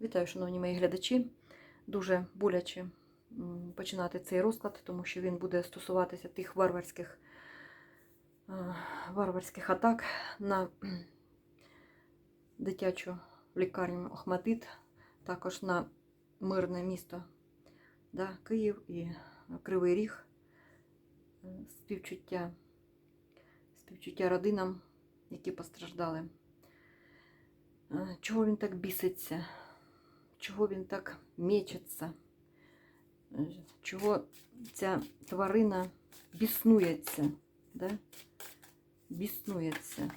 Вітаю, шановні мої глядачі. Дуже боляче починати цей розклад, тому що він буде стосуватися тих варварських, е, варварських атак на дитячу лікарню Охматит, також на мирне місто да, Київ і Кривий Ріг. Е, Співчуття, співчуття родинам, які постраждали. Е, Чого він так біситься? Чого він так мечеться? Е, Чого ця тварина біснується? Да? Біснується.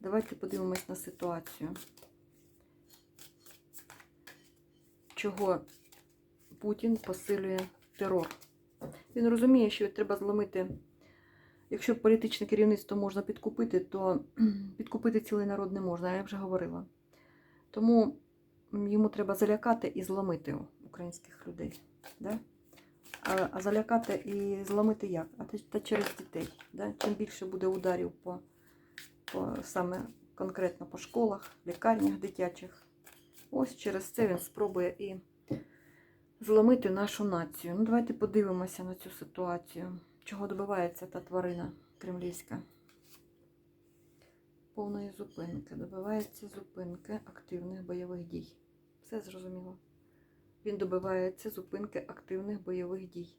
Давайте подивимось на ситуацію. Чого Путін посилює терор? Він розуміє, що треба зломити. Якщо політичне керівництво можна підкупити, то підкупити цілий народ не можна, я вже говорила. Тому йому треба залякати і зломити українських людей. Да? А, а залякати і зломити як? А та через дітей. Да? Чим більше буде ударів по, по саме конкретно по школах, лікарнях дитячих. Ось через це він спробує і зломити нашу націю. Ну, давайте подивимося на цю ситуацію. Чого добивається та тварина кремлівська? Повної зупинки. Добивається зупинки активних бойових дій. Все зрозуміло. Він добивається зупинки активних бойових дій.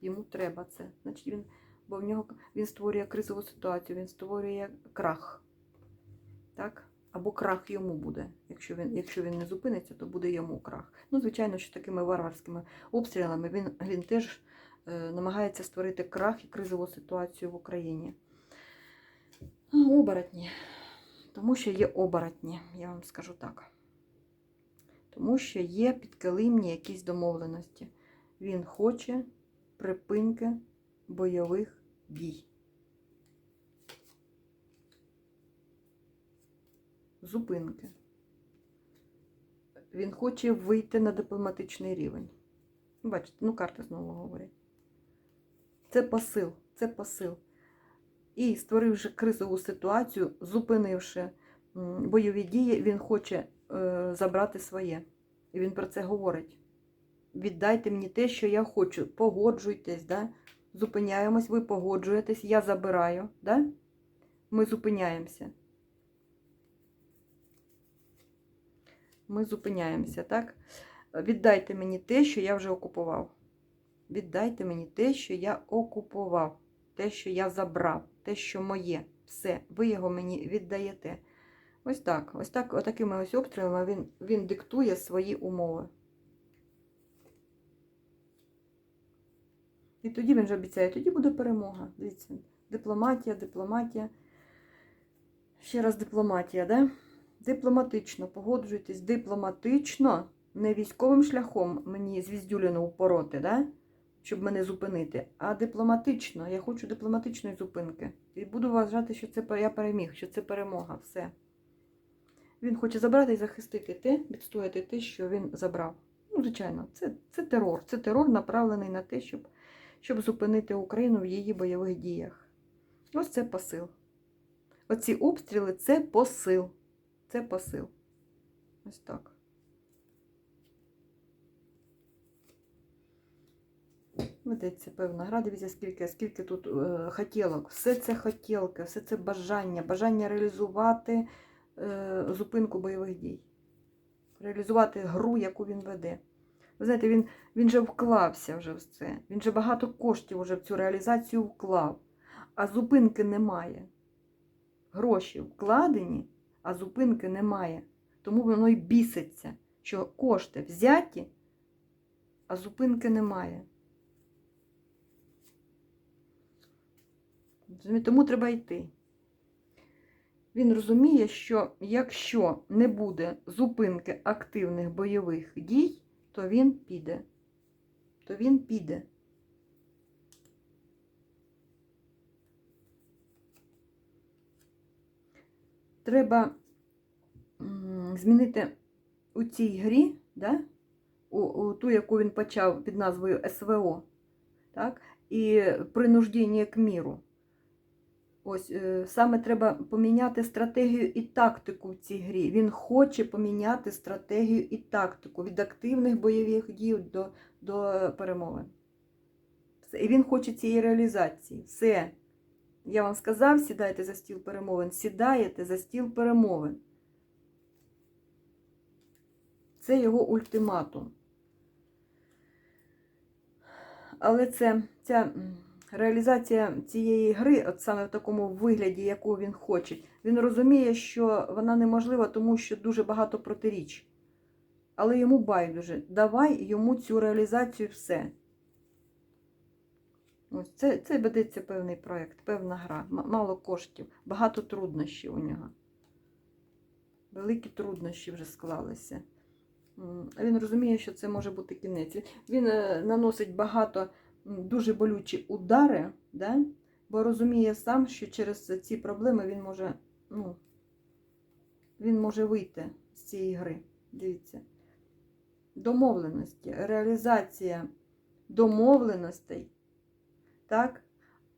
Йому треба це. Значить, він, бо в нього він створює кризову ситуацію, він створює крах. Так? Або крах йому буде. Якщо він, якщо він не зупиниться, то буде йому крах. Ну, звичайно, що такими варварськими обстрілами він, він теж е, намагається створити крах і кризову ситуацію в Україні. Оборотні. Тому що є оборотні, я вам скажу так. Тому що є підкилимні якісь домовленості. Він хоче припинки бойових дій. Зупинки. Він хоче вийти на дипломатичний рівень. Бачите, ну карти знову говорять. Це посил, це посил. І створивши кризову ситуацію, зупинивши бойові дії, він хоче е, забрати своє. І він про це говорить. Віддайте мені те, що я хочу. Погоджуйтесь, да? зупиняємось, ви погоджуєтесь, я забираю. Да? Ми зупиняємося. Ми зупиняємося, так? Віддайте мені те, що я вже окупував. Віддайте мені те, що я окупував, те, що я забрав, те, що моє. Все, ви його мені віддаєте. Ось так. Ось так, отакими ось обстрілами він, він диктує свої умови. І тоді він же обіцяє, тоді буде перемога. Дивіться, дипломатія, дипломатія. Ще раз дипломатія, да? Дипломатично, погоджуйтесь, дипломатично, не військовим шляхом мені звіздюліну упороти, да? Щоб мене зупинити, а дипломатично. Я хочу дипломатичної зупинки. І буду вважати, що це я переміг, що це перемога. Все. Він хоче забрати і захистити те, відстояти те, що він забрав. Ну, звичайно, це, це терор. Це терор направлений на те, щоб, щоб зупинити Україну в її бойових діях. Ось це посил. Оці обстріли це посил. Це посил. Ось так. Ведеться певна гра, дивіться, скільки, скільки тут е, хотілок. Все це хотілки, все це бажання, бажання реалізувати е, зупинку бойових дій, реалізувати гру, яку він веде. Ви знаєте, він, він же вклався вже в це. Він же багато коштів вже в цю реалізацію вклав, а зупинки немає. Гроші вкладені, а зупинки немає. Тому воно й біситься, що кошти взяті, а зупинки немає. Тому треба йти. Він розуміє, що якщо не буде зупинки активних бойових дій, то він піде. То він піде. Треба змінити у цій грі, да? у, у ту, яку він почав під назвою СВО, так? і принуждення к міру. Ось е, саме треба поміняти стратегію і тактику в цій грі. Він хоче поміняти стратегію і тактику від активних бойових дій до, до перемовин. І він хоче цієї реалізації. Все. Я вам сказав, сідайте за стіл перемовин. Сідаєте за стіл перемовин. Це його ультиматум. Але це, ця реалізація цієї гри, от саме в такому вигляді, яку він хоче, він розуміє, що вона неможлива, тому що дуже багато протиріч. Але йому байдуже. Давай йому цю реалізацію все. Ось це, це ведеться певний проєкт, певна гра, мало коштів, багато труднощів у нього. Великі труднощі вже склалися. Він розуміє, що це може бути кінець. Він е, наносить багато дуже болючі удари, да? бо розуміє сам, що через ці проблеми він може, ну, він може вийти з цієї гри. Дивіться. Домовленості, реалізація домовленостей. Так?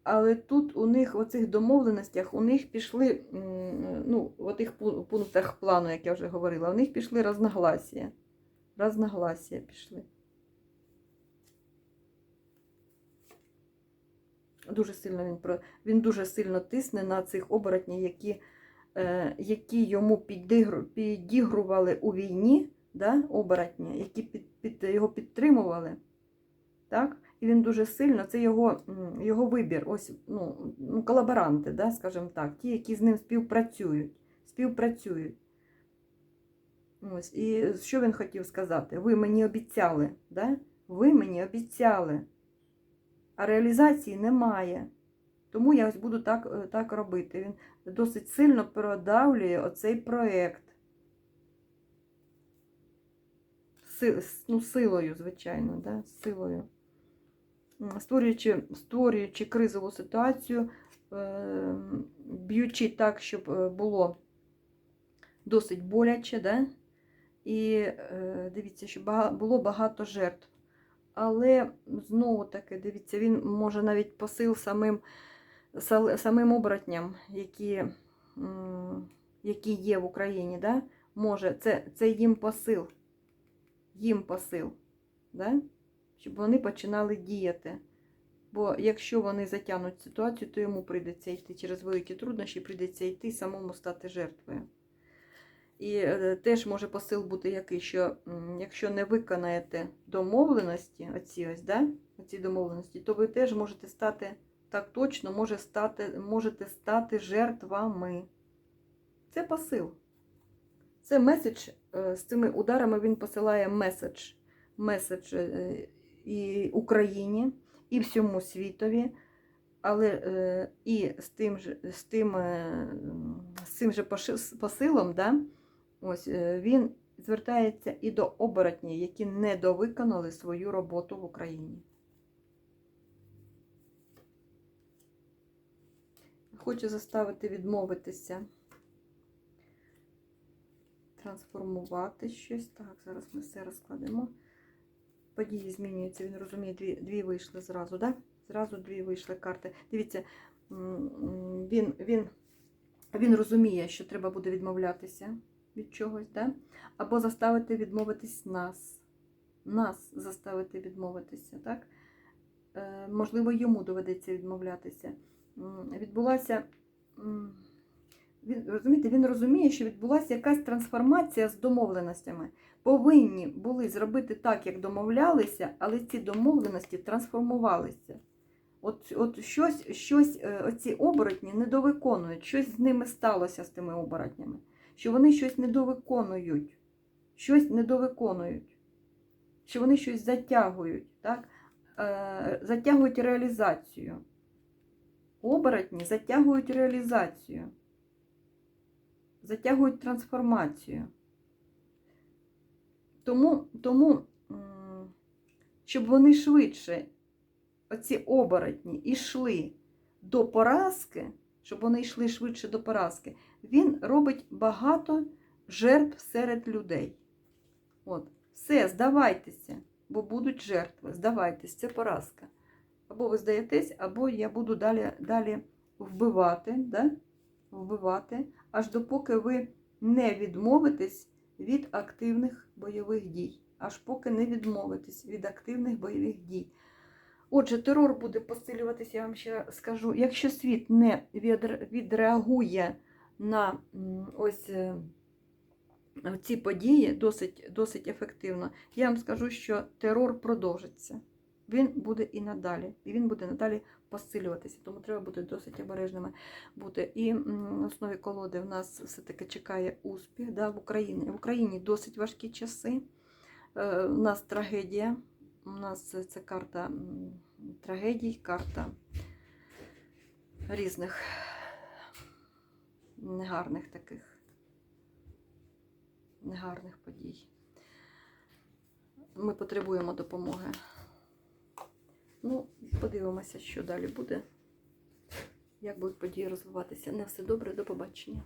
Але тут у них в цих домовленостях у них пішли, ну, в тих пунктах плану, як я вже говорила, у них пішли розногласія. Розногласія пішли. Дуже сильно він він дуже сильно тисне на цих оборотнів, які, е, які йому підігру, підігрували у війні, да, оборотні, які під, під, його підтримували. Так? І він дуже сильно, це його, його вибір, ось ну, ну, колаборанти, да, скажімо так, ті, які з ним співпрацюють. співпрацюють. Ось, і що він хотів сказати? Ви мені обіцяли, да? ви мені обіцяли, а реалізації немає. Тому я ось буду так, е, так робити. Він досить сильно продавлює оцей проєкт. Ну, силою, звичайно, да? силою. Створюючи, створюючи кризову ситуацію, е, б'ючи так, щоб е, було досить боляче, да? і дивіться, що було багато жертв. Але знову таки, дивіться, він може навіть посил самим, самим оборотням, які, які є в Україні, да? може, це, це їм посил, їм посил, да? щоб вони починали діяти. Бо якщо вони затягнуть ситуацію, то йому прийдеться йти через великі труднощі, прийдеться йти самому стати жертвою. І е, теж може посил бути який, що якщо не виконаєте домовленості, оці ось, да, оці домовленості, то ви теж можете стати, так точно може стати, можете стати жертвами. Це посил. Це меседж, е, з цими ударами він посилає меседж. Меседж е, і Україні, і всьому світові, але і з тим з тим, з цим же посилом, да, ось, е, він звертається і до оборотнів, які не довиконали свою роботу в Україні. Хоче заставити відмовитися, трансформувати щось. Так, зараз ми все розкладемо. Події змінюються, він розуміє, дві, дві вийшли зразу, да? Зразу дві вийшли карти. Дивіться, він, він, він розуміє, що треба буде відмовлятися від чогось, да? або заставити відмовитись нас. Нас заставити відмовитися, так? Е, можливо, йому доведеться відмовлятися. Відбулася. Він, розумієте, він розуміє, що відбулася якась трансформація з домовленостями повинні були зробити так, як домовлялися, але ці домовленості трансформувалися. От, от щось, щось е, оці оборотні недовиконують, щось з ними сталося з тими оборотнями, що вони щось недовиконують, щось недовиконують, що вони щось затягують, так? Е, затягують реалізацію. Оборотні затягують реалізацію, затягують трансформацію. Тому, тому щоб вони швидше, оці оборотні, йшли до поразки, щоб вони йшли швидше до поразки, він робить багато жертв серед людей. От, все, здавайтеся, бо будуть жертви. Здавайтесь, це поразка. Або ви здаєтесь, або я буду далі, далі вбивати, да? вбивати, аж допоки ви не відмовитесь від активних бойових дій. Аж поки не відмовитесь від активних бойових дій. Отже, терор буде посилюватися, я вам ще скажу, якщо світ не відре- відреагує на ось е, ці події досить, досить ефективно, я вам скажу, що терор продовжиться. Він буде і надалі, і він буде надалі посилюватися, тому треба бути досить обережними бути. І на основі колоди в нас все-таки чекає успіх да, в Україні. В Україні досить важкі часи. Е, У нас трагедія. У нас це карта трагедій, карта різних негарних таких негарних подій. Ми потребуємо допомоги. Ну, подивимося, що далі буде, як будуть події розвиватися. Не все добре, до побачення.